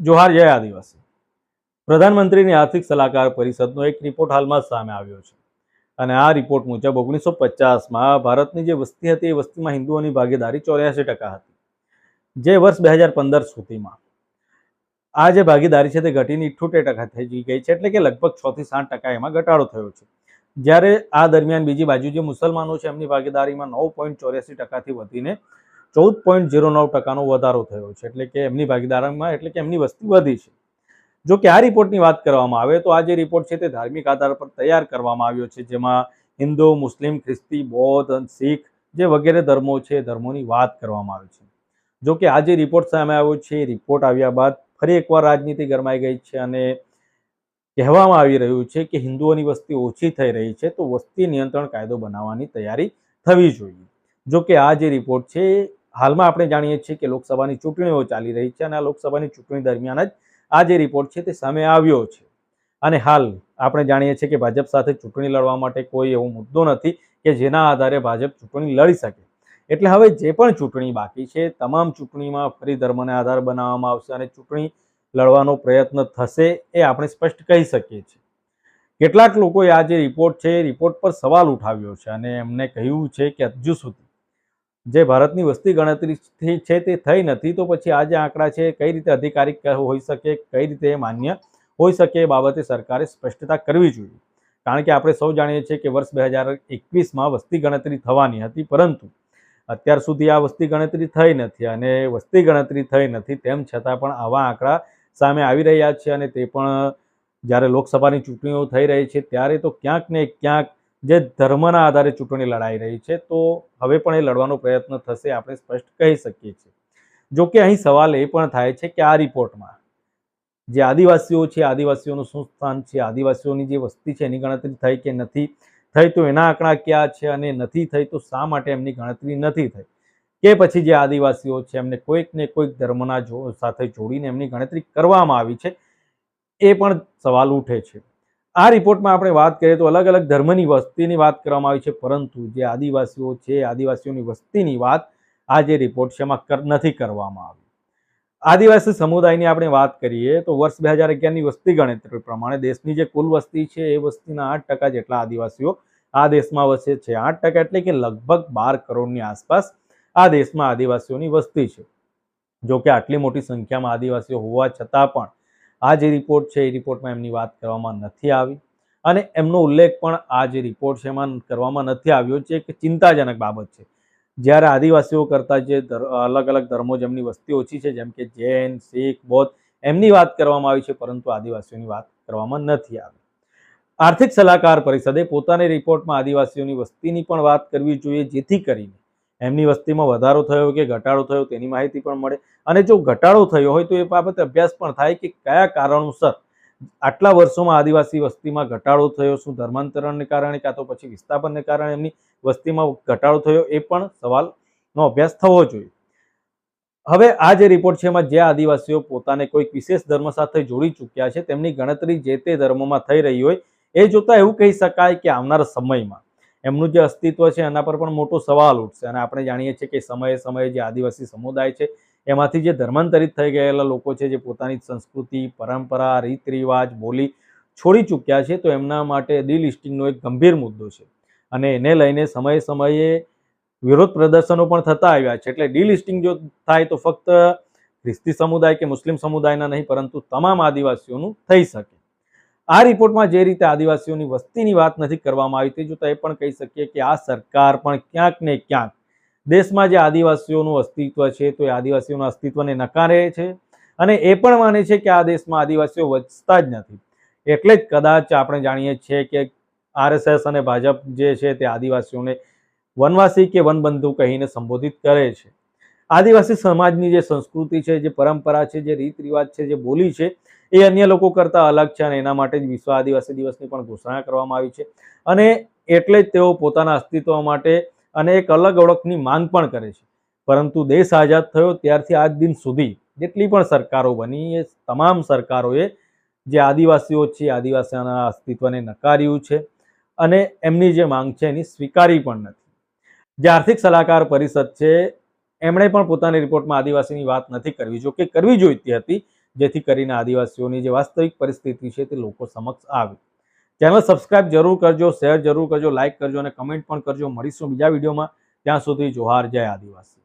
જોહાર જય આદિવાસી. પ્રધાનમંત્રીની આર્થિક સલાહકાર પરિષદનો એક રિપોર્ટ હાલમાં સામે આવ્યો છે. અને આ રિપોર્ટ મુજબ ઓગણીસો પચાસમાં ભારતની જે વસ્તી હતી એ વસ્તીમાં હિન્દુઓની ભાગીદારી ચોર્યાસી ટકા હતી. જે વર્ષ બે હજાર પંદર સુધીમાં આ જે ભાગીદારી છે તે ઘટીને ઇઠ્ઠોતેર ટકા થઈ ગઈ છે એટલે કે લગભગ છ સાત ટકા એમાં ઘટાડો થયો છે. જ્યારે આ દરમિયાન બીજી બાજુ જે મુસલમાનો છે એમની ભાગીદારીમાં નવ પોઈન્ટ ચોર્યાસી ટકાથી વધીને ચૌદ પોઈન્ટ ઝીરો નવ ટકાનો વધારો થયો છે. એટલે કે એમની ભાગીદારીમાં એટલે કે એમની વસ્તી વધી છે. જો કે આ રિપોર્ટની વાત કરવામાં આવે તો આ જે રિપોર્ટ છે તે ધાર્મિક આધાર પર તૈયાર કરવામાં આવ્યો છે. જેમાં હિન્દુ, મુસ્લિમ, ખ્રિસ્તી, બૌદ્ધ, શીખ જે વગેરે ધર્મો છે ધર્મોની વાત કરવામાં આવી છે. જો કે આ જે રિપોર્ટ સામે આવ્યો છે રિપોર્ટ આવ્યા બાદ ફરી એકવાર રાજનીતિ ગરમાઈ ગઈ છે અને કહેવામાં આવી રહ્યું છે કે હિન્દુઓની વસ્તી ઓછી થઈ રહી છે, તો વસ્તી નિયંત્રણ કાયદો બનાવવાની તૈયારી થવી જોઈએ. જો કે આ જે રિપોર્ટ છે હાલમાં આપણે જાણીએ છીએ કે લોકસભાની ચૂંટણીઓ ચાલી રહી છે અને આ લોકસભાની ચૂંટણી દરમિયાન જ આ જે રિપોર્ટ છે તે સામે આવ્યો છે. અને હાલ આપણે જાણીએ છીએ કે ભાજપ સાથે ચૂંટણી લડવા માટે કોઈ એવો મુદ્દો નથી કે જેના આધારે ભાજપ ચૂંટણી લડી શકે. એટલે હવે જે પણ ચૂંટણી બાકી છે, તમામ ચૂંટણીમાં ફરી ધર્મને આધાર બનાવવામાં આવશે અને ચૂંટણી લડવાનો પ્રયત્ન થશે એ આપણે સ્પષ્ટ કહી શકીએ છીએ. કેટલાક લોકોએ આ જે રિપોર્ટ છે એ રિપોર્ટ પર સવાલ ઉઠાવ્યો છે અને એમને કહ્યું છે કે હજુ સુધી જે ભારતની વસ્તી ગણતરી છે તે થઈ નથી, તો પછી આ જે આંકડા છે, કઈ રીતે અધિકારિક હોઈ શકે, કઈ રીતે માન્ય હોઈ શકે એ બાબતે સરકારે સ્પષ્ટતા કરવી જોઈએ. કારણ કે આપણે સૌ જાણીએ છીએ કે વર્ષ બે હજાર એકવીસમાં વસ્તી ગણતરી થવાની હતી, પરંતુ અત્યાર સુધી આ વસ્તી ગણતરી થઈ નથી અને વસ્તી ગણતરી થઈ નથી તેમ છતાં પણ આવા આંકડા સામે આવી રહ્યા છે અને તે પણ જ્યારે લોકસભાની ચૂંટણીઓ થઈ રહી છે, ત્યારે તો ક્યાંક ને ક્યાંક જે ધર્મના આધારે ચૂંટણી લડાઈ રહી છે, તો હવે પણ એ લડવાનો પ્રયત્ન થશે આપણે સ્પષ્ટ કહી શકીએ છીએ. જો કે અહીં સવાલ એ પણ થાય છે કે આ રિપોર્ટમાં જે આદિવાસીઓ છે, આદિવાસીઓનું શું સ્થાન છે, આદિવાસીઓની જે વસ્તી છે, એની ગણતરી થઈ કે નથી થઈ, તો એના આંકડા ક્યાં છે અને નથી થઈ, તો શા માટે એમની ગણતરી નથી થઈ? કે પછી જે આદિવાસીઓ છે, એમને કોઈક ને કોઈક ધર્મના જો સાથે જોડીને એમની ગણતરી કરવામાં આવી છે, એ પણ સવાલ ઉઠે છે. આ રિપોર્ટમાં આપણે વાત કરીએ તો અલગ અલગ ધર્મની વસ્તીની વાત કરવામાં આવી છે, પરંતુ જે આદિવાસીઓ છે, આદિવાસીઓની વસ્તીની વાત આ જે રિપોર્ટ છે, એમાં નથી કરવામાં આવી. આદિવાસી સમુદાયની આપણે વાત કરીએ તો વર્ષ બે હજાર અગિયારની વસ્તી ગણતરી પ્રમાણે દેશની જે કુલ વસ્તી છે, એ વસ્તીના આઠ ટકા જેટલા આદિવાસીઓ આ દેશમાં વસે છે. આઠ ટકા એટલે કે લગભગ બાર કરોડની આસપાસ આ દેશમાં આદિવાસીઓની વસ્તી છે. જો કે આટલી મોટી સંખ્યામાં આદિવાસીઓ હોવા છતાં પણ આ જે રિપોર્ટ છે, એ રિપોર્ટમાં એમની વાત કરવામાં નથી આવી. અને એમનો ઉલ્લેખ પણ આ જે રિપોર્ટ છે, એમાં કરવામાં નથી આવ્યો. જે એક ચિંતાજનક બાબત છે. જ્યારે આદિવાસીઓ કરતાં જે અલગ અલગ ધર્મો જેમની વસ્તી ઓછી છે, જેમ કે જૈન, શીખ, બૌદ્ધ, એમની વાત કરવામાં આવી છે, પરંતુ આદિવાસીઓની વાત કરવામાં નથી આવી. આર્થિક સલાહકાર પરિષદે પોતાની રિપોર્ટમાં આદિવાસીઓની વસ્તીની પણ વાત કરવી જોઈએ, જેથી કરીને એમની વસ્તીમાં વધારો થયો કે ઘટાડો થયો તેની માહિતી પણ મળે. અને જો ઘટાડો થયો હોય તો એ બાબતે અભ્યાસ પણ થાય કે કયા કારણોસર આટલા વર્ષોમાં આદિવાસી વસ્તીમાં ઘટાડો થયો, શું ધર્માંતરણને કારણે કાં તો પછી વિસ્થાપનને કારણે એમની વસ્તીમાં ઘટાડો થયો એ પણ સવાલનો અભ્યાસ થવો જોઈએ. હવે આ જે રિપોર્ટ છે એમાં જે આદિવાસીઓ પોતાને કોઈક વિશેષ ધર્મ સાથે જોડી ચૂક્યા છે, તેમની ગણતરી જે તે ધર્મમાં થઈ રહી હોય એ જોતા એવું કહી શકાય કે આવનારા સમયમાં એમનું જે અસ્તિત્વ છે એના પર પણ મોટો સવાલ ઉઠશે. અને આપણે જાણીએ છીએ કે સમયે સમયે જે આદિવાસી સમુદાય છે, એમાંથી જે ધર્માંતરિત થઈ ગયેલા લોકો છે, જે પોતાની સંસ્કૃતિ, પરંપરા રીત રિવાજ બોલી છોડી ચૂક્યા છે, તો એમના માટે ડિલિસ્ટિંગનો એક ગંભીર મુદ્દો છે. અને એને લઈને સમયે સમયે વિરોધ પ્રદર્શનો પણ થતા આવ્યા છે. એટલે ડિલિસ્ટિંગ જો થાય તો ફક્ત ખ્રિસ્તી સમુદાય કે મુસ્લિમ સમુદાયના નહીં, પરંતુ તમામ આદિવાસીઓનું થઈ શકે. આ રિપોર્ટમાં જે રીતે આદિવાસીઓની વસ્તીની વાત નથી કરવામાં આવી, તે જોતા એ પણ કહી શકીએ કે આ સરકાર પણ ક્યાંક ને ક્યાંક દેશમાં જે આદિવાસીઓનું અસ્તિત્વ છે, તો એ આદિવાસીઓના અસ્તિત્વને નકારે છે અને એ પણ માને છે કે આ દેશમાં આદિવાસીઓ વધતા જ નથી. એટલે જ કદાચ આપણે જાણીએ છીએ કે આરએસએસ અને ભાજપ જે છે તે આદિવાસીઓને વનવાસી કે વનબંધુ કહીને સંબોધિત કરે છે. આદિવાસી સમાજની જે સંસ્કૃતિ છે, જે પરંપરા છે, જે રીત રિવાજ છે, જે બોલી છે એ અન્ય લોકો કરતાં અલગ છે અને એના માટે જ વિશ્વ આદિવાસી દિવસની પણ ઘોષણા કરવામાં આવી છે. અને એટલે જ તેઓ પોતાના અસ્તિત્વ માટે અને એક અલગ ઓળખની માંગ પણ કરે છે. પરંતુ દેશ આઝાદ થયો ત્યારથી આજ દિન સુધી જેટલી પણ સરકારો બની એ તમામ સરકારોએ જે આદિવાસીઓ છે આદિવાસીઓના અસ્તિત્વને નકાર્યું છે અને એમની જે માંગ છે એની સ્વીકારી પણ નથી. જે આર્થિક સલાહકાર પરિષદ છે એમણે પણ પોતાની રિપોર્ટમાં આદિવાસીની વાત નથી કરવી. જો કે કરવી જોઈતી હતી જેથી કરીને આદિવાસીઓની જે વાસ્તવિક પરિસ્થિતિ છે તે લોકો સમક્ષ આવે. ચેનલ સબસ્ક્રાઇબ જરૂર કરજો શેર જરૂર કરજો લાઇક કરજો અને કમેન્ટ પણ કરજો. મળીશું બીજા વિડીયોમાં. ત્યાં સુધી જોહાર, જય આદિવાસી.